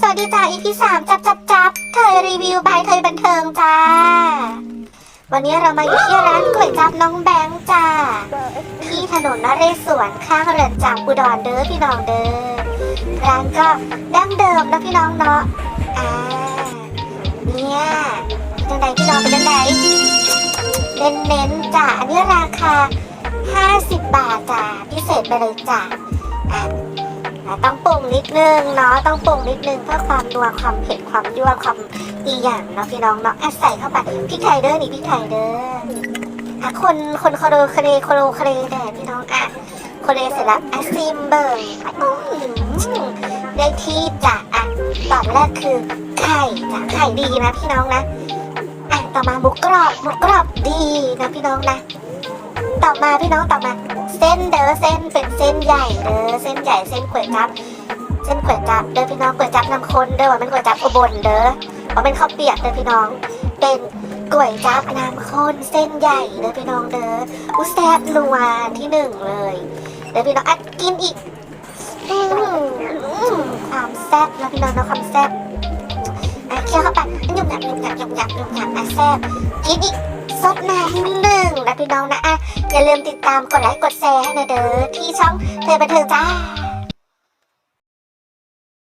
สวัสดีจ้า EP สามจับจับจับเธอรีวิวบายเธอบันเทิงจ้า วันนี้เรามาอยู่ที่ร้านก๋วยจับน้องแบงค์จ้า ที่ถนนนเรศวรข้างเรือนจำอุดรเด้อพี่น้องเด้อร้านก็ดั้งเดิมนะพี่น้องเนาะอ่าเนี่ยจังใดพี่น้องเป็นจังใดเน้นเน้นจ้าอันนี้ราคา 50 บาทจ้าพิเศษไปเลยจ้าอะอะ ต้องปรุงนิดนึงเนาะต้องปรุงนิดนึงเพื่อความนัวความเผ็ดความยั่วความอีหยังเนาะพี่น้องเนาะอะใส่เข้าไปพริกไทยเด้อนี่พริกไทยเด้ออะคนคนโคโรคเรโคโรคเรแด่พี่น้องอะโคเรเสร็จแล้วอะซิมเบิร์อื้อหือได้ที่จ้ะอะตอนแรกคือไข่จ้ะไข่ดีนะพี่น้องนะอะต่อมาหมูกรอบหมูกรอบดีนะพี่น้องนะต่อมาพี่น้องต่อมา เส้นเด้อเส้นเป็นเส้นใหญ่เด้อเส้นใหญ่เส้นก๋วยจับเส้นก๋วยจับเด้อพี่น้องก๋วยจับน้ำข้นเด้อว่าเป็นก๋วยจับอุบลเด้อว่าเป็นข้าวเปียกเด้อพี่น้อง เป็นก๋วยจับน้ำข้นเส้นใหญ่เด้อพี่น้องเด้ออุยแซ่บนัวที่หนึ่งเลยเด้อพี่น้องอะกินอีกอืมความแซ่บนะพี่น้องเนาะความแซ่บ เคี้ยวเข้าไปยุ่มหยับยุ่มหยับยุ่มหยับยุ่มหยับอะแซ่บกินอีกซดน้ำนิดนึงนะพี่น้องนะอะอย่าลืมติดตามกดไลค์กดแชร์ให้นะเด้อที่ช่องเธอบันเทิงจ้า